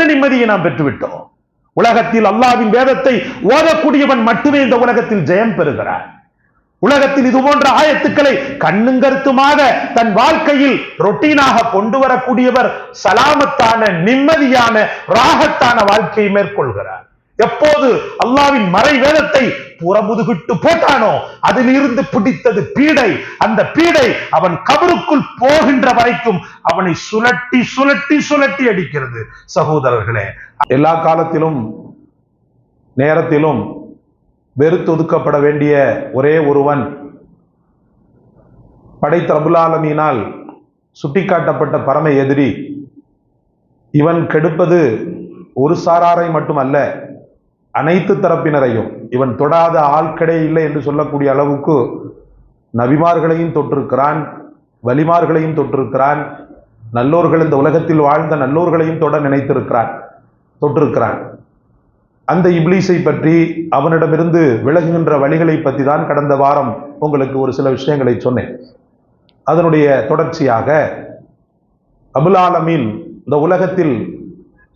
என்ன நிம்மதியை நாம் பெற்றுவிட்டோம்? உலகத்தில் அல்லாவின் வேதத்தை ஓதக்கூடியவன் மட்டுமே இந்த உலகத்தில் ஜெயம் பெறுகிறான் உலகத்தில் இது போன்ற ஆயத்துக்களை கண்ணுங்கருத்துமாக தன் வாழ்க்கையில் ரொட்டீனாக கொண்டு வரக்கூடியவர் சலாமத்தான நிம்மதியான ராகத்தான வாழ்க்கையை மேற்கொள்கிறார். எப்போது அல்லாவின் மறை வேதத்தை புறமுதுகிட்டு போட்டானோ அதிலிருந்து பிடித்தது பீடை. அந்த பீடை அவன் கபருக்குள் போகின்ற வரைக்கும் அவனை சுழட்டி சுழட்டி சுழட்டி அடிக்கிறது. சகோதரர்களே எல்லா காலத்திலும் நேரத்திலும் வெறுத்தொதுக்கப்பட வேண்டிய ஒரே ஒருவன் படைத்த ரபுலாலமீனால் சுட்டிக்காட்டப்பட்ட பரம எதிரி. இவன் கெடுப்பது ஒரு சாராரை மட்டுமல்ல அனைத்து தரப்பினரையும் இவன் தொடாத ஆட்களே இல்லை என்று சொல்லக்கூடிய அளவுக்கு நபிமார்களையும் தொற்றிருக்கிறான் வலிமார்களையும் தொற்றிருக்கிறான் நல்லோர்கள் இந்த உலகத்தில் வாழ்ந்த நல்லோர்களையும் தொட நினைத்திருக்கிறான் தொற்றிருக்கிறான். அந்த இப்லீஸை பற்றி அவனிடமிருந்து விலகுகின்ற வழிகளை பற்றி தான் கடந்த வாரம் உங்களுக்கு ஒரு சில விஷயங்களை சொன்னேன். அதனுடைய தொடர்ச்சியாக அபுல் ஆலமீன் இந்த உலகத்தில்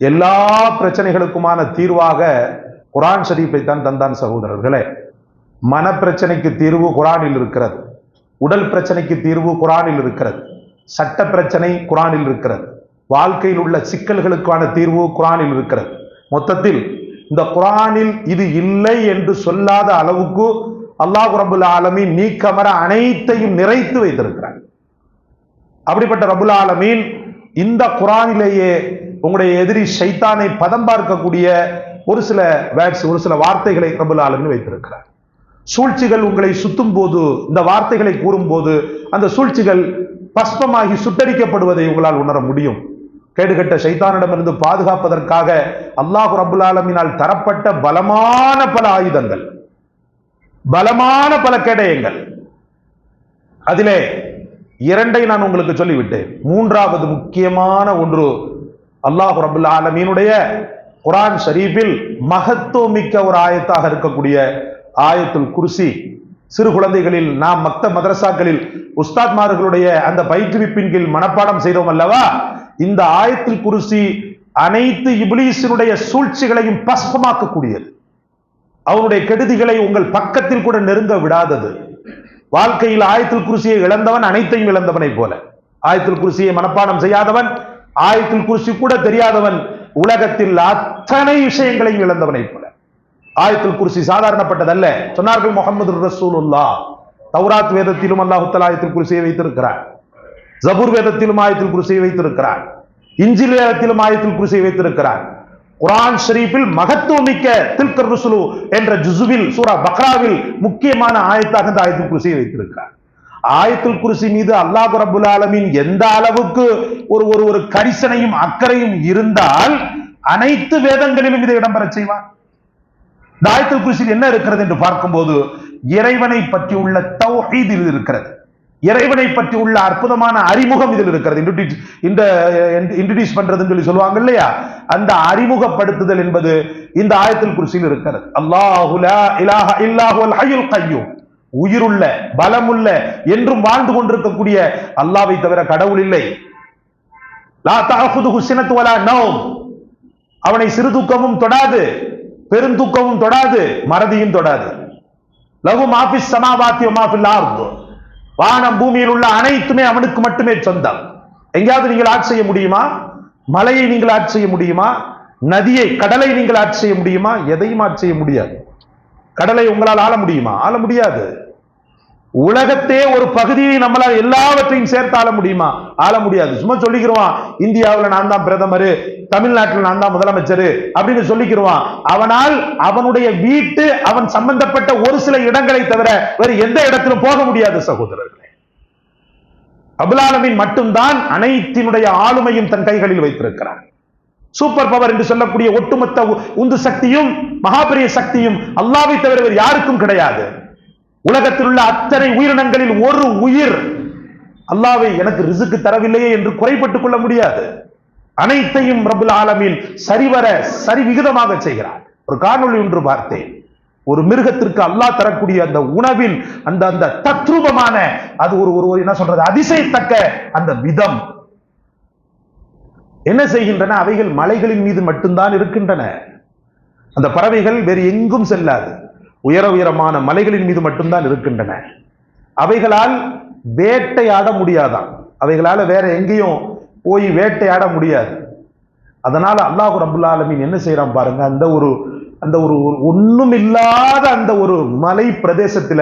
எல்லா பிரச்சனைகளுக்குமான தீர்வாக குரான் ஷரீஃபை தான் தந்தான் சகோதரர்களே. மன பிரச்சனைக்கு தீர்வு குரானில் இருக்கிறது. உடல் பிரச்சனைக்கு தீர்வு குரானில் இருக்கிறது. சட்ட பிரச்சனை குரானில் இருக்கிறது. வாழ்க்கையில் உள்ள சிக்கல்களுக்கான தீர்வு குரானில் இருக்கிறது. மொத்தத்தில் இந்த குரானில் இது இல்லை என்று சொல்லாத அளவுக்கு அல்லாஹ் ரபுல் ஆலமீன் நீக்கமர அனைத்தையும் நிறைத்து வைத்திருக்கிறார். அப்படிப்பட்ட ரபுல் ஆலமீன் இந்த குரானிலேயே உங்களுடைய எதிரி ஷைத்தானை பதம் பார்க்கக்கூடிய ஒரு சில வேர்ட்ஸ் ஒரு சில வார்த்தைகளை ரபுல் ஆலமின் வைத்திருக்கிறார். சூழ்ச்சிகள் உங்களை சுத்தும் போது இந்த வார்த்தைகளை கூறும்போது அந்த சூழ்ச்சிகள் பஸ்பமாகி சுட்டடிக்கப்படுவதை உங்களால் உணர முடியும். கேடுகட்ட சைத்தானிடமிருந்து பாதுகாப்பதற்காக அல்லாஹு ரபுல் ஆலமினால் தரப்பட்ட பலமான பல ஆயுதங்கள் பலமான பல கேடயங்கள். அதிலே இரண்டை நான் உங்களுக்கு சொல்லிவிட்டேன். மூன்றாவது முக்கியமான ஒன்று அல்லாஹு ரபுல் ஆலமீனுடைய குரான் ஷரீஃபில் மகத்துவமிக்க ஒரு ஆயத்தாக இருக்கக்கூடிய ஆயத்துல் குர்சி. சிறு குழந்தைகளில் நாம் மக்த மதரசாக்களில் உஸ்தாத்மார்களுடைய அந்த பயிற்றுவிப்பின் கீழ் மனப்பாடம் செய்தோம் அல்லவா? இந்த ஆயத்தில் குருசி அனைத்து இபிலீசினுடைய சூழ்ச்சிகளையும் பஸ்பமாக்கக்கூடியது. அவனுடைய கெடுதிகளை உங்கள் பக்கத்தில் கூட நெருங்க விடாதது. வாழ்க்கையில் ஆயத்தில் குருசியை இழந்தவன் அனைத்தையும் இழந்தவனை போல. ஆயத்தில் குருசியை மனப்பாடம் செய்யாதவன் ஆயத்தில் குருசி கூட தெரியாதவன் உலகத்தில் அத்தனை விஷயங்களையும் இழந்தவனை போல. ஆயத்தில் குருசி சாதாரணப்பட்டதல்ல. சொன்னார்கள் முகமது ரசூலுல்லா தௌராத் வேதத்திலும் அல்லாஹுத்தல் ஆயத்தில் குருசியை வைத்திருக்கிறார். ஜபூர் வேதத்திலும் ஆயத்தில் குருசியை வைத்திருக்கிறார். இஞ்சில் வேதத்திலும் ஆயத்தில் குருசியை வைத்திருக்கிறார். குரான் ஷரீஃபில் மகத்துவமிக்க தில்கர் ருசுலு என்ற ஜுசுவில் சூரா பக்ராவில் முக்கியமான ஆயத்தாக இந்த ஆயத்தில் குருசியை வைத்திருக்கிறார். ஆயத்துல் குருசி மீது அல்லாஹ் ரபுல் ஆலமின் எந்த அளவுக்கு ஒரு ஒரு ஒரு கரிசனையும் அக்கறையும் இருந்தால் அனைத்து வேதங்களிலும் இதை இடம்பெற செய்வான் இந்த ஆயத்துல் குருசியில் என்ன இருக்கிறது என்று பார்க்கும்போது இறைவனை பற்றி உள்ள தௌஹீத் இதில் இருக்கிறது. இறைவனை பற்றி உள்ள அற்புதமான அறிமுகம் இதில் இருக்கிறது. இந்த இன்ட்ரடியூஸ் பண்றதுன்னு சொல்லி சொல்லுவாங்க இல்லையா? அந்த அறிமுகப்படுத்துதல் என்பது இந்த ஆயத்தில் குருசியில் இருக்கிறது. அல்லாஹுலா இலாஹ இல்லாஹுல் ஹையுல் கய்யூம் உயிருள்ள பலமுள்ள என்றும் வாழ்ந்து கொண்டிருக்கக்கூடிய அல்லாவை தவிர கடவுள் இல்லை. லா அவனை சிறு தூக்கமும் தொடாது பெருந்தூக்கமும் தொடாது மறதியும் தொடாது. லகு மாபிஸ் சமாவாத்தி மாஃபில் வானம் பூமியில் உள்ள அனைத்துமே அவனுக்கு மட்டுமே சொந்தம். எங்கேயாவது நீங்கள் ஆட்சி செய்ய முடியுமா? மலையை நீங்கள் ஆட்சி செய்ய முடியுமா? நதியை கடலை நீங்கள் ஆட்சி செய்ய முடியுமா? எதையும் ஆட்சி செய்ய முடியாது. கடலை உங்களால் ஆள முடியுமா? ஆள முடியாது. உலகத்தே ஒரு பகுதியை நம்மளால் எல்லாவற்றையும் சேர்த்து ஆள முடியுமா? ஆள முடியாது. சும்மா சொல்லிக்கிறோம் இந்தியாவில் நான் தான் பிரதமர் தமிழ்நாட்டில் நான் தான் முதலமைச்சர் அப்படின்னு சொல்லிக்கிறோம் அவனால் அவனுடைய வீட்டு அவன் சம்பந்தப்பட்ட ஒரு சில இடங்களை தவிர வேறு எந்த இடத்திலும் போக முடியாது சகோதரர்களே. அபுலாலமின் மட்டும்தான் அனைத்தினுடைய ஆளுமையும் தன் கைகளில் வைத்திருக்கிறான். சூப்பர் பவர் என்று சொல்லக்கூடிய ஒட்டுமொத்த உந்து சக்தியும் மகாபெரிய சக்தியும் அல்லாவை தவிர வேறு யாருக்கும் கிடையாது. உலகத்தில் உள்ள அத்தனை உயிரினங்களில் ஒரு உயிர் அல்லாவை எனக்கு ரிசுக்கு தரவில்லையே என்று குறைப்பட்டுக் கொள்ள முடியாது. அனைத்தையும் ரபுல் ஆலமீன் சரிவர சரி விகிதமாக செய்கிறார். ஒரு காணொளி ஒன்று பார்த்தேன். ஒரு மிருகத்திற்கு அல்லாஹ் தரக்கூடிய அந்த உணவின் அந்த அந்த தத்ரூபமான அது ஒரு ஒரு என்ன சொல்றது அதிசயத்தக்க அந்த விதம். என்ன செய்கின்றன? அவைகள் மலைகளின் மீது மட்டும்தான் இருக்கின்றன. அந்த பறவைகள் வேறு எங்கும் செல்லாது. உயர உயரமான மலைகளின் மீது மட்டும்தான் இருக்கின்றன. அவைகளால் வேட்டையாட முடியாதாம் அவைகளால் வேற எங்கேயும் போய் வேட்டையாட முடியாது. அதனால அல்லாஹ் ரபுல்லா ஆலமீன் என்ன செய்யறான் பாருங்க அந்த ஒரு அந்த ஒரு ஒன்றும் இல்லாத அந்த ஒரு மலை பிரதேசத்துல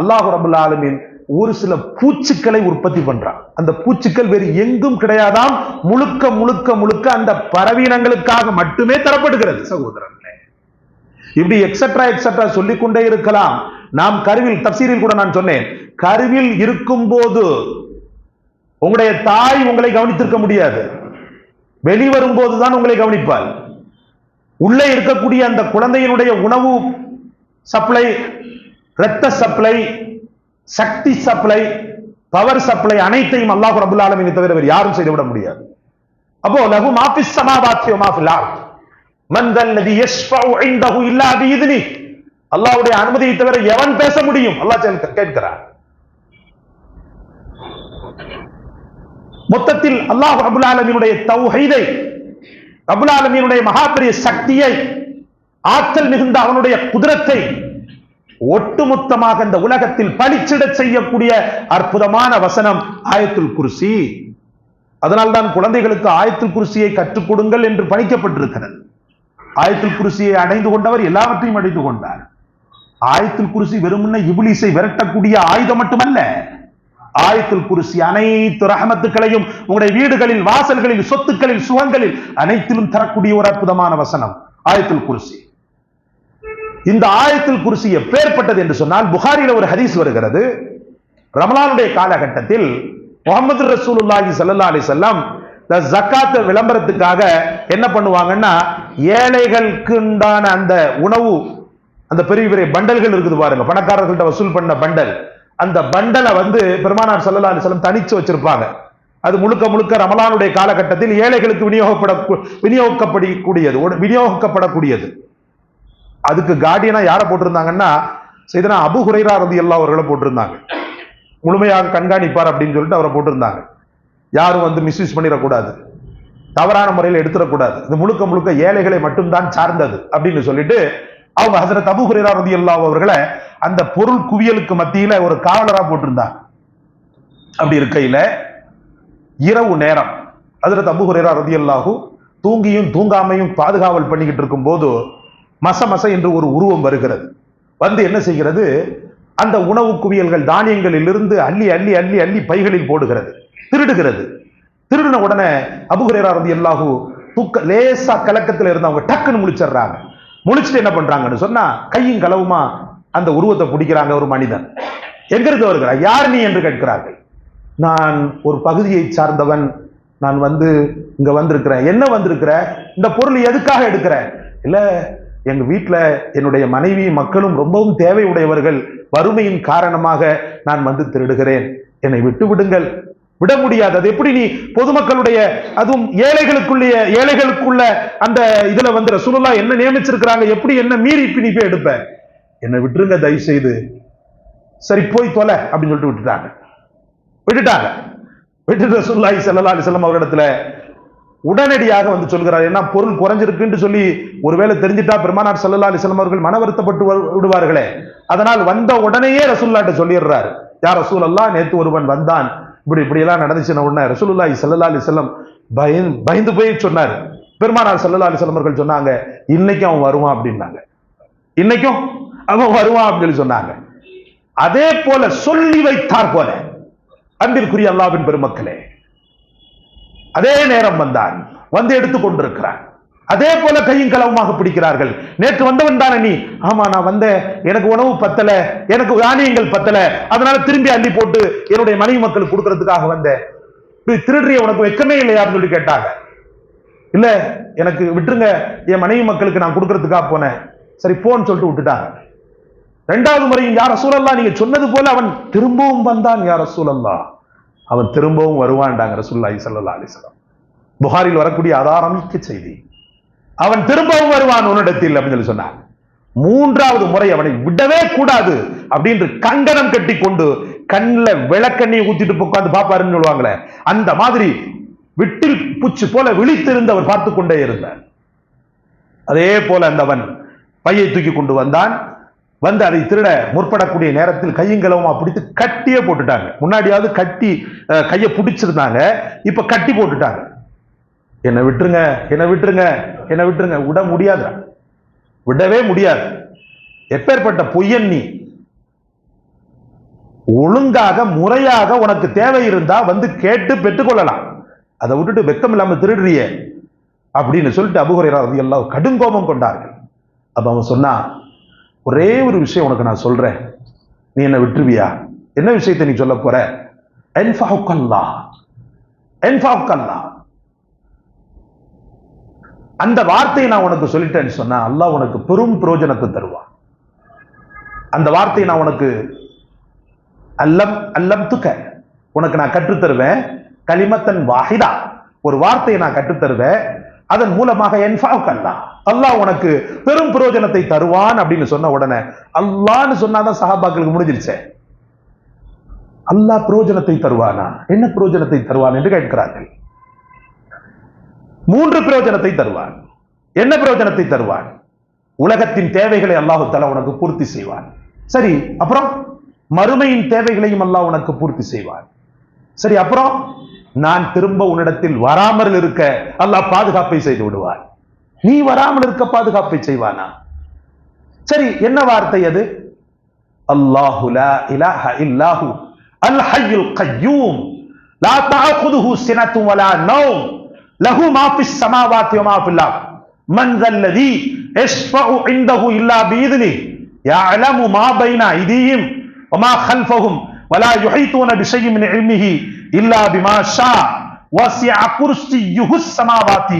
அல்லாஹ் ரபுல்லா ஆலமீன் ஒரு சில பூச்சிக்களை உற்பத்தி பண்றான். அந்த பூச்சிக்கள் வேறு எங்கும் கிடையாதாம். முழுக்க முழுக்க முழுக்க அந்த பறவீனங்களுக்காக மட்டுமே தரப்படுகிறது சகோதரன் இப்படி எக்ஸெட்ரா எக்ஸட்ரா சொல்லிக்கொண்டே இருக்கலாம். நாம் கருவில் தப்சீரில் கூட நான் சொன்னேன். கருவில் இருக்கும் போது உங்களுடைய தாய் உங்களை கவனித்திருக்க முடியாது. வெளிவரும் போதுதான் உங்களை கவனிப்பாள். உள்ளே இருக்கக்கூடிய அந்த குழந்தையினுடைய உணவு சப்ளை இரத்த சப்ளை சக்தி சப்ளை பவர் சப்ளை அனைத்தையும் அல்லாஹ் ரபுல் தவிர வேறு யாரும் செய்துவிட முடியாது. அப்போ லகு மாஃபிஸ் சமாபாத்தியோ மாஃபில் ஆர்ட் மன் தல்லதி அனுமதியை தவிர எவன் பேச முடியும்? அல்லாஹ் கேட்கிறார். மொத்தத்தில் அல்லாஹ் அபுல் ஆலமீனுடைய தௌஹைதை அபுல் ஆலமீனுடைய மகாபெரிய சக்தியை ஆற்றல் மிகுந்த அவனுடைய குதிரத்தை ஒட்டுமொத்தமாக இந்த உலகத்தில் பளிச்சிட செய்யக்கூடிய அற்புதமான வசனம் ஆயத்துல் குருசி. அதனால்தான் குழந்தைகளுக்கு ஆயத்துல் குருசியை கற்றுக் கொடுங்கள் என்று பணிக்கப்பட்டிருக்கிறது. ஆயத்தில் குருசியை அடைந்து கொண்டவர் எல்லாவற்றையும் அடைந்து கொண்டார். ஆயத்தில் குருசி வெறுமனே இபிலிசை விரட்டக்கூடிய ஆயுதம் மட்டுமல்ல. ஆயத்தில் குருசி அனைத்து ரஹமத்துக்களையும் உங்களுடைய வீடுகளில் வாசல்களில் சொத்துக்களில் சுகங்களில் அனைத்திலும் தரக்கூடிய ஒரு அற்புதமான வசனம். ஆயத்தில் குருசி. இந்த ஆயத்தில் குருசி எப்பேற்பட்டது என்று சொன்னால் புகாரியில் ஒரு ஹதீஸ் வருகிறது. ரமலானுடைய காலகட்டத்தில் முகமது ரசூலுல்லாஹி சல்லா அலி வஸல்லம் இந்த விளம்பரத்துக்காக என்ன பண்ணுவாங்கன்னா ஏழைகளுக்கு உண்டான அந்த உணவு அந்த பெரிய பெரிய பண்டல்கள் இருக்குது பாருங்க. பணக்காரர்கள்ட்ட வசூல் பண்ண பண்டல். அந்த பண்டலை வந்து பெருமானார் சல்லா அலைஹி தனிச்சு வச்சிருப்பாங்க. அது முழுக்க முழுக்க ரமலானுடைய காலகட்டத்தில் ஏழைகளுக்கு விநியோகப்பட விநியோகிக்கப்படக்கூடியது. விநியோகிக்கப்படக்கூடியது. அதுக்கு கார்டியனா யாரை போட்டிருந்தாங்கன்னா செய்தனா அபு ஹுரைரா ரதி எல்லா அவர்களை போட்டிருந்தாங்க. முழுமையாக கண்காணிப்பார் அப்படின்னு சொல்லிட்டு அவரை போட்டிருந்தாங்க. யாரும் வந்து மிஸ்யூஸ் பண்ணிடக்கூடாது. தவறான முறையில் எடுத்துடக்கூடாது. இது முழுக்க முழுக்க ஏழைகளை மட்டும்தான் சார்ந்தது அப்படின்னு சொல்லிட்டு அவங்க ஹசரத் அபு ரதி அல்லா அவர்களை அந்த பொருள் குவியலுக்கு மத்தியில ஒரு காவலரா போட்டிருந்தாங்க அப்படி இருக்கையில இரவு நேரம் ஹசரத் அபு ரதி அல்லாஹு தூங்கியும் தூங்காமையும் பாதுகாவல் பண்ணிக்கிட்டு இருக்கும் போது மச மச என்று ஒரு உருவம் வருகிறது. வந்து என்ன செய்கிறது? அந்த உணவு குவியல்கள் தானியங்களில் இருந்து அள்ளி அள்ளி அள்ளி அள்ளி பைகளில் போடுகிறது திருடுகிறது. திருடின உடனே அபுகுரேரா வந்து அல்லாஹு தூக்க லேசா கலக்கத்தில் இருந்து அவங்க டக்குன்னு முழிச்சிடுறாங்க. முழிச்சிட்டு என்ன பண்றாங்கன்னு சொன்னா கையும் களவுமா அந்த உருவத்தை பிடிக்கிறாங்க ஒரு மனிதன். எங்கிருந்து வருகிறார் யார் நீ என்று கேட்கிறார்கள். நான் ஒரு பகுதியை சார்ந்தவன். நான் வந்து இங்க வந்திருக்கிறேன். என்ன வந்திருக்கிற? இந்த பொருள் எதுக்காக எடுக்கிற? இல்ல எங்க வீட்டில் என்னுடைய மனைவி மக்களும் ரொம்பவும் தேவை உடையவர்கள் வறுமையின் காரணமாக நான் வந்து திருடுகிறேன். என்னை விட்டு விடுங்கள். விட முடியாது அது எப்படி நீ பொதுமக்களுடைய அதுவும் ஏழைகளுக்குள்ள ஏழைகளுக்குள்ள அந்த இதுல வந்து ரசூலுல்லா என்ன நியமிச்சிருக்கிறாங்க எப்படி என்ன மீறி பிணி போய் எடுப்ப? என்னை விட்டுருங்க தயவு செய்து சரி போய் தொலை அப்படின்னு சொல்லிட்டு விட்டுட்டாங்க. விட்டுட்டாங்க. விட்டுட்டு ரசூலுல்லாஹி ஸல்லல்லாஹு அலைஹி வஸல்லம் அவரிடத்துல உடனடியாக வந்து சொல்கிறார் ஏன்னா பொருள் குறைஞ்சிருக்குன்னு சொல்லி ஒருவேளை தெரிஞ்சிட்டா பெருமானார் ஸல்லல்லாஹு அலைஹி வஸல்லம் அவர்கள் மன வருத்தப்பட்டு விடுவார்களே. அதனால் வந்த உடனேயே ரசூல்லாட்ட சொல்லிடுறாரு. யார் ரசூலல்லாஹ் நேத்து ஒருவன் வந்தான். இப்படி இப்படியெல்லாம் நடந்துச்சுன உடனே ரசூலுல்லாய் ஸல்லல்லாஹு அலி செல்லம் பயந்து பயந்து போய் சொன்னார். பெருமானார் ஸல்லல்லாஹு அலி வஸல்லம் அவர்கள் சொன்னாங்க இன்னைக்கும் அவன் வருவான் அப்படின்னாங்க. இன்னைக்கும் அவன் வருவான் அப்படின்னு சொல்லி சொன்னாங்க. அதே போல சொல்லி வைத்தார் போல அன்பிற்குரிய அல்லாவின் பெருமக்களே. அதே நேரம் வந்தான் வந்து எடுத்துக் கொண்டிருக்கிறான். அதே போல கையும் களவுமாக பிடிக்கிறார்கள். நேற்று வந்தவன் தானே நீ? ஆமா நான் வந்தேன். எனக்கு உணவு பத்தல. எனக்கு தானியங்கள் பத்தல. அதனால திரும்பி அள்ளி போட்டு என்னுடைய மனைவி மக்களுக்கு கொடுக்கறதுக்காக வந்தேன். இப்படி திருடுறிய உனக்கு வெக்கமே இல்லையான்னு சொல்லி கேட்டாங்க. இல்ல எனக்கு விட்டுருங்க. என் மனைவி மக்களுக்கு நான் கொடுக்கறதுக்காக போனேன். சரி போன்னு சொல்லிட்டு விட்டுட்டாங்க. ரெண்டாவது முறையும் யார சூழல்லா நீங்க சொன்னது போல அவன் திரும்பவும் வந்தான். யார சூழல்லா அவன் திரும்பவும் வருவான்டாங்க ரசூல்லாஹி ஸல்லல்லாஹு அலைஹி புகாரில் வரக்கூடிய ஆதாரமிக்க செய்தி. அவன் திரும்பவும் வருவான் உன்னிடத்தில் அப்படின்னு சொல்லி சொன்னான் மூன்றாவது முறை அவனை விடவே கூடாது அப்படின்னு கங்கணம் கட்டி கொண்டு கண்ணில் விளக்கண்ணியை ஊத்திட்டு உட்காந்து பாப்பாருன்னு சொல்லுவாங்களே அந்த மாதிரி விட்டில் பூச்சி போல விழித்திருந்து அவர் பார்த்து கொண்டே இருந்தார். அதே போல அந்தவன் பையை தூக்கி கொண்டு வந்தான். வந்து அதை திருட முற்படக்கூடிய நேரத்தில் கையங்களவுமா பிடித்து கட்டியே போட்டுட்டாங்க. முன்னாடியாவது கட்டி கையை பிடிச்சிருந்தாங்க இப்ப கட்டி போட்டுட்டாங்க. என்னை விட்டுருங்க என்னை விட்டுருங்க என்னை விட்டுருங்க. விட முடியாது விடவே முடியாது. எப்பேற்பட்ட பொய்யன் நீ? ஒழுங்காக முறையாக உனக்கு தேவை இருந்தா வந்து கேட்டு பெற்றுக்கொள்ளலாம் அதை விட்டுட்டு வெக்கம் இல்லாம திருடுறிய. அப்படின்னு சொல்லிட்டு அபுஹுரைரா எல்லாம் கடுங்கோபம் கொண்டார்கள். அப்ப அவன் சொன்னா ஒரே ஒரு விஷயம் உனக்கு நான் சொல்றேன். நீ என்ன விட்டுருவியா? என்ன விஷயத்தை நீ சொல்ல போற? என்ஃபாவுக்கல்லா என்ஃபாவுக்கல்லா அந்த வார்த்தையை நான் உனக்கு சொல்லிட்டேன்னு சொன்னா அல்லாஹ் உனக்கு பெரும் புரோஜனத்தை தருவான். அந்த வார்த்தையை நான் உனக்கு அல்லம் அல்லம் துக்க உனக்கு நான் கற்றுத்தருவேன். தருவேன் வாஹிதா ஒரு வார்த்தையை நான் கற்றுத் தருவேன் அதன் மூலமாக என்ஃபாவுக்கு அல்லாஹ். அல்லாஹ் உனக்கு பெரும் பிரயோஜனத்தை தருவான் அப்படின்னு சொன்ன உடனே அல்லான்னு சொன்னாதான் சஹாபாக்களுக்கு முடிஞ்சிருச்சே. அல்லாஹ் பிரயோஜனத்தை தருவானா? என்ன பிரயோஜனத்தை தருவான் என்று கேட்கிறார்கள். மூன்று பிரயோஜனத்தை தருவான். என்ன பிரயோஜனத்தை தருவான்? உலகத்தின் தேவைகளை அல்லாஹு தலா உனக்கு பூர்த்தி செய்வான். சரி அப்புறம்? மறுமையின் தேவைகளையும் அல்லாஹ் உனக்கு பூர்த்தி செய்வான். சரி அப்புறம்? நான் திரும்ப உன்னிடத்தில் வராமல் இருக்க அல்லாஹ் பாதுகாப்பை செய்து விடுவார் நீ வராமல் இருக்க பாதுகாப்பை செய்வானா? சரி என்ன வார்த்தை அது? அல்லாஹு லா இலாஹ இல்லாஹு அல் ஹய்யுல் கய்யூம் லா தஅخذஹு சினத்தும் வலா நௌம். லஹு மாபிஸ் சமாவாத்தி மாபில்லா மன் தல்லதி எஸ்ஃபஉ இந்தஹு இல்லா பீதினி يعلم ما بين ايديهم وما خلفهم ولا يحيطون بشيء من علمه الا بما شاء وسع كرسيه السماوات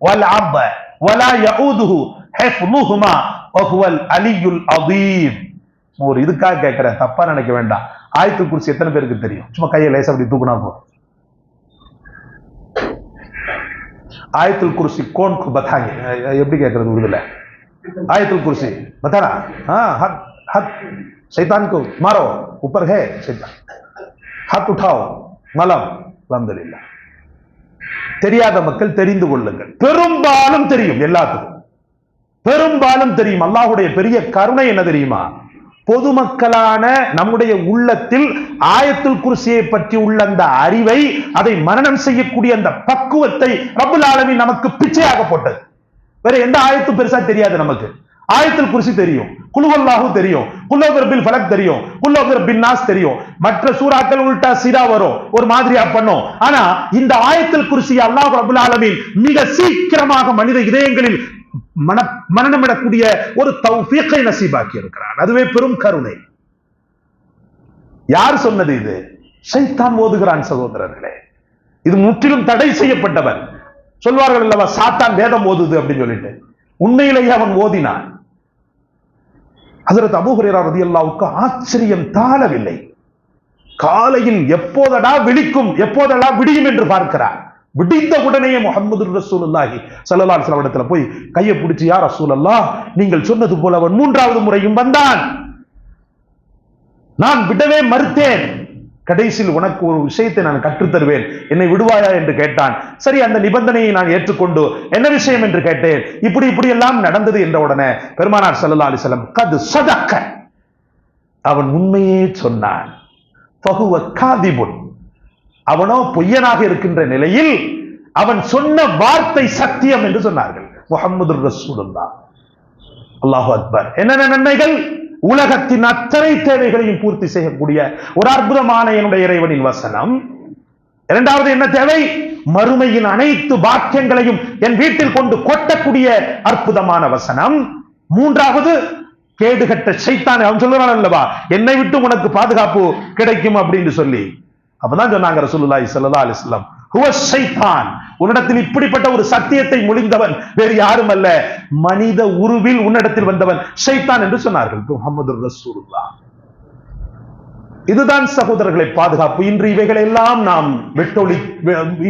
والارض ولا يؤوده حفظهما وهو العلي العظيم ஒரு இதுக்காக கேட்கிறேன் தப்பா நினைக்க வேண்டாம் ஆயத்து குறிச்சி எத்தனை பேருக்கு தெரியும் சும்மா கையை லேசா அப்படி தூக்குனா போதும் ஆயத்துல் குருசி கோன் பத்தாங்க எப்படி கேட்கறது உருதுல ஆயத்துல் குருசி பத்தானா ஆ ஹத் ஹத். சைத்தான் கோ மாரோ ஊப்பர் ஹே சைதான் ஹத் உठाओ மலம். அல்ஹம்துலில்லா. தெரியாத மக்கள் தெரிந்து கொள்ளுங்கள். பெரும்பாலும் தெரியும் எல்லாத்துக்கும். பெரும்பாலும் தெரியும். அல்லாஹுடைய பெரிய கருணை என்ன தெரியுமா? பொதுமக்களான நம்முடைய உள்ளத்தில் ஆயத்துல் குருசியை பற்றி உள்ள அந்த அறிவை அதை மரணம் செய்யக்கூடிய அந்த பக்குவத்தை ரபுல் ஆலமி நமக்கு பிச்சையாக போட்டது. வேற எந்த ஆயத்தும் பெருசா தெரியாது நமக்கு. ஆயத்தில் குர்சி தெரியும். குலுவல்லாஹு தெரியும். குல்லோகர் பில் பலக் தெரியும். குல்லோகர் பின் நாஸ் தெரியும். மற்ற சூறாக்கள் உள்டா சீரா வரும். ஒரு மாதிரியா பண்ணும். ஆனா இந்த ஆயத்தில் குர்சி அல்லாஹ் ரபுல் ஆலமின் மிக சீக்கிரமாக மனித இதயங்களில் மன மரணமிடக்கூடிய ஒரு தௌஃபீக்கை நசீபாக்கி இருக்கிறான் அதுவே பெரும் கருணை. யார் சொன்னது இது? சைத்தான் ஓதுகிறான் சகோதரர்களே. இது முற்றிலும் தடை செய்யப்பட்டவன். சொல்வார்கள் அல்லவா சாத்தான் வேதம் ஓதுது அப்படின்னு சொல்லிட்டு. உண்மையிலேயே அவன் ஓதினான் அதற்கு அபூ ஹுரைரா ஆச்சரியம் தாழவில்லை. காலையில் எப்போதடா விழிக்கும் எப்போதடா விடியும் என்று பார்க்கிறார். விடிந்த உடனேயே முகமது ரசூலுல்லாஹி ஸல்லல்லாஹு அலைஹி இடத்துல போய் கையை பிடிச்சி யார் ரசூலல்லா நீங்கள் சொன்னது போல அவன் மூன்றாவது முறையும் வந்தான். நான் விடவே மறுத்தேன். கடைசியில் உனக்கு ஒரு விஷயத்தை நான் கற்றுத் தருவேன். என்னை விடுவாயா? என்று கேட்டான். சரி அந்த நிபந்தனையை நான் ஏற்றுக்கொண்டு என்ன விஷயம்? என்று கேட்டேன். இப்படி இப்படி எல்லாம் நடந்தது என்ற உடனே பெருமானார் சல்லா அலிசலம் கது சதக்க. அவன் உண்மையே சொன்னான். பகுவ காதிபுன். அவனோ பொய்யனாக இருக்கின்ற நிலையில் அவன் சொன்ன வார்த்தை சத்தியம் என்று சொன்னார்கள். முகமது ரசூலுல்லா அல்லாஹு அக்பர். என்னென்ன நன்மைகள்? உலகத்தின் அத்தனை தேவைகளையும் பூர்த்தி செய்யக்கூடிய ஒரு அற்புதமான என்னுடைய இறைவனின் வசனம். இரண்டாவது என்ன தேவை? மறுமையின் அனைத்து பாக்கியங்களையும் என் வீட்டில் கொண்டு கொட்டக்கூடிய அற்புதமான வசனம். மூன்றாவது கேடுகட்ட சைத்தான் அவன் சொல்லுறான் அல்லவா? என்னை விட்டு உனக்கு பாதுகாப்பு கிடைக்கும் அப்படின்னு சொல்லி. அப்பதான் சொன்னாங்க ரசூலுல்லாஹி ஸல்லல்லாஹு அலைஹி வஸல்லம் ஹுவ ஷைத்தான். உன்னிடத்தில் இப்படிப்பட்ட ஒரு சத்தியத்தை முடிந்தவன் வேறு யாரும் அல்ல. மனித உருவில் உன்னிடத்தில் வந்தவன் ஷைத்தான் என்று சொன்னார்கள். முகமது ரசூலுல்லாஹ். இதுதான் சகோதரர்களை பாதுகாப்பு. இன்று இவைகளெல்லாம் நாம் விட்டொளி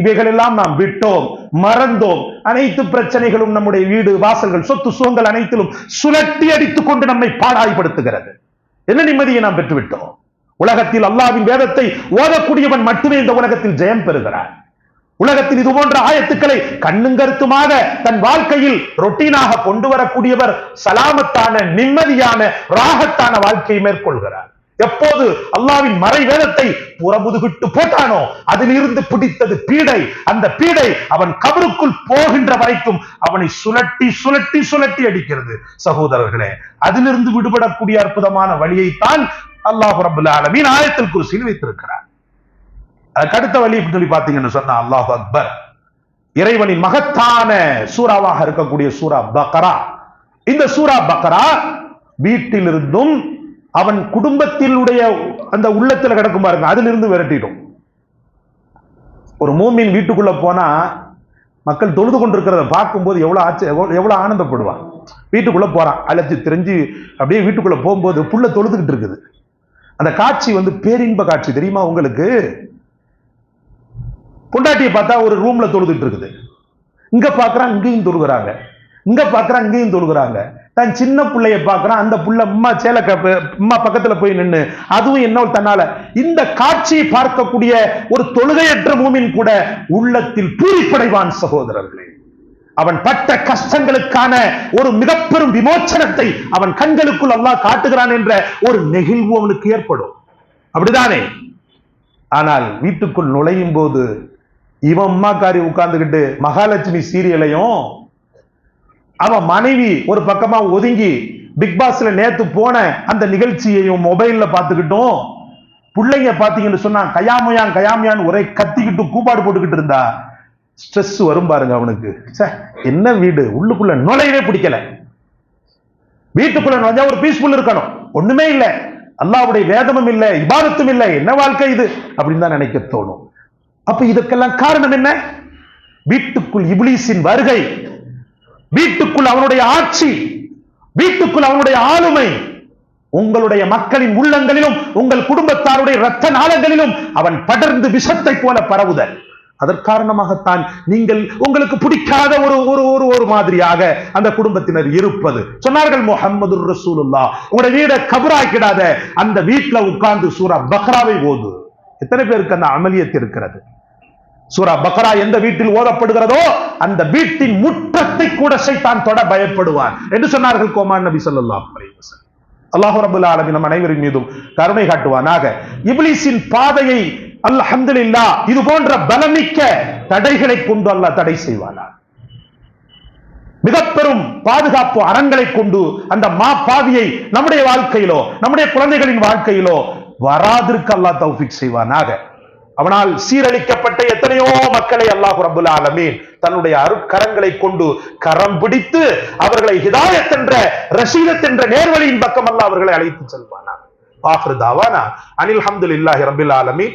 இவைகளெல்லாம் நாம் விட்டோம் மறந்தோம். அனைத்து பிரச்சனைகளும் நம்முடைய வீடு வாசல்கள் சொத்து சுகங்கள் அனைத்திலும் சுழட்டி அடித்துக் கொண்டு நம்மை பாடாய்படுத்துகிறது என்ன நிம்மதியை நாம் பெற்றுவிட்டோம்? உலகத்தில் அல்லாவின் வேதத்தை ஓதக்கூடியவன் மட்டுமே இந்த உலகத்தில் ஜெயம் பெறுகிறான். உலகத்தில் இது போன்ற ஆயத்துக்களை கண்ணும் கருத்துமாக தன் வாழ்க்கையில் ரொட்டீனாக கொண்டு வரக்கூடியவர் சலாமத்தான நிம்மதியான ராகத்தான வாழ்க்கையை மேற்கொள்கிறார். எப்போது அல்லாவின் மறை வேதத்தை புறமுதுகிட்டு போட்டானோ அதிலிருந்து பிடித்தது பீடை. அந்த பீடை அவன் கபருக்குள் போகின்ற வரைக்கும் அவனை சுழட்டி சுழட்டி சுழட்டி அடிக்கிறது. சகோதரர்களே அதிலிருந்து விடுபடக்கூடிய அற்புதமான வழியைத்தான் அல்லாஹ் ரபுல்ல ஆலமீன் ஆயத்தில் குருசியில் வைத்திருக்கிறார். அதுக்கு அடுத்த வழி சொல்லி பார்த்தீங்கன்னு சொன்னா அல்லாஹ் அக்பர். இறைவனின் மகத்தான சூறாவாக இருக்கக்கூடிய சூரா பக்ரா. இந்த சூரா பக்ரா வீட்டிலிருந்தும் அவன் குடும்பத்தினுடைய அந்த உள்ளத்துல கிடக்கும் பாருங்க அதிலிருந்து விரட்டிடும். ஒரு மூமின் வீட்டுக்குள்ள போனா மக்கள் தொழுது கொண்டிருக்கிறத பார்க்கும்போது எவ்வளவு ஆச்சு எவ்வளவு ஆனந்தப்படுவான். வீட்டுக்குள்ள போறான் அழைச்சி தெரிஞ்சு அப்படியே வீட்டுக்குள்ள போகும்போது புள்ள தொழுதுகிட்டு இருக்குது. அந்த காட்சி வந்து பேரின்ப காட்சி தெரியுமா உங்களுக்கு? பொண்டாட்டியை பார்த்தா ஒரு ரூம்ல தொழுதுட்டு இருக்குது. இங்க பாக்குறான் இங்கேயும் தொழுகிறாங்க. இங்க பாக்குறான் இங்கேயும் தொழுகிறாங்க. தன் சின்ன பிள்ளைய பாக்குறான் அந்த புள்ள அம்மா சேல அம்மா பக்கத்துல போய் நின்னு அதுவும் என்ன தன்னால இந்த காட்சியை பார்க்கக்கூடிய ஒரு தொழுகையற்ற மூமின் கூட உள்ளத்தில் பூரிப்படைவான் சகோதரர்களே. அவன் பட்ட கஷ்டங்களுக்கான ஒரு மிகப்பெரும் விமோச்சனத்தை அவன் கண்களுக்குள் அல்லாஹ் காட்டுகிறான் என்ற ஒரு நெகிழ்வு அவனுக்கு ஏற்படும். அப்படிதானே? ஆனால் வீட்டுக்குள் நுழையும் போது இவன் அம்மாக்காரி உட்கார்ந்துக்கிட்டு மகாலட்சுமி சீரியலையும் அவன் மனைவி ஒரு பக்கமா ஒதுங்கி பிக் பாஸ்ல நேத்து போன அந்த நிகழ்ச்சியையும் மொபைல்ல பார்த்துக்கிட்டும் பிள்ளைங்க பாத்தீங்கன்னு சொன்னா கயாமையான் கயாமையான் ஒரே கத்திக்கிட்டு கூப்பாடு போட்டுக்கிட்டு இருந்தா. ஸ்ட்ரெஸ் வரும் பாருங்க அவனுக்கு. ச்சே, என்ன வீடு? உள்ளுக்குள்ள நுழையவே பிடிக்கல. வீட்டுக்குள்ள நுழைஞ்சா ஒரு பீஸ்ஃபுல் இருக்கணும். ஒண்ணுமே இல்லை. அல்லாவுடைய வேதமும் இல்லை இபாதத்தும் இல்லை. என்ன வாழ்க்கை இது? அப்படின்னு தான் நினைக்க தோணும். அப்ப இதுக்கெல்லாம் காரணம் என்ன? வீட்டுக்குள் இப்லீஸின் வருகை. வீட்டுக்குள் அவனுடைய ஆட்சி. வீட்டுக்குள் அவனுடைய ஆளுமை. உங்களுடைய மக்களின் உள்ளங்களிலும் உங்கள் குடும்பத்தாருடைய இரத்த நாளங்களிலும் அவன் படர்ந்து விஷத்தை போல பரவுதல். அதற்காரணமாகத்தான் நீங்கள் உங்களுக்கு பிடிக்காத ஒரு ஒரு ஒரு ஒரு மாதிரியாக அந்த குடும்பத்தினர் இருப்பது. சொன்னார்கள் முகமது ரசூலுல்லா உங்களோட வீட கபராக்கிடாத அந்த வீட்டுல உட்கார்ந்து சூரா பக்ராவை ஓது. எத்தனை பேருக்கு அந்த அமலியத்து இருக்கிறது? சூரா பக்ரா எந்த வீட்டில் ஓதப்படுகிறதோ அந்த வீட்டின் முற்றத்தை கூட சைத்தான் தொட பயப்படுவான் என்று சொன்னார்கள் கோமான் நபி சொல்லா அல்லாஹு ரபுல்லா அலமி நம் அனைவரின் மீதும் கருணை காட்டுவானாக. இப்லீஸின் பாதையை அல்ஹம்துலில்லாஹ் இது போன்ற பலமிக்க தடைகளை கொண்டு அல்ல தடை செய்வானா? மிக பெரும் பாதுகாப்பு அறங்களை கொண்டு அந்த மா பாவியை நம்முடைய வாழ்க்கையிலோ நம்முடைய குழந்தைகளின் வாழ்க்கையிலோ வராதிருக்கு அல்லாஹ் தௌஃபிக் செய்வானாக. அவனால் சீரழிக்கப்பட்ட எத்தனையோ மக்களை அல்லாஹ் ரபுல் ஆலமீன் தன்னுடைய அருட்கரங்களை கொண்டு கரம் பிடித்து அவர்களை ஹிதாயத் என்ற ரஷீதத் என்ற நேர்வழியின் பக்கம் அல்ல அவர்களை அழைத்து செல்வானா? ஆஹிர் தாவானா? அனில் ஹம்துலில்லாஹி ரபில் ஆலமீன்.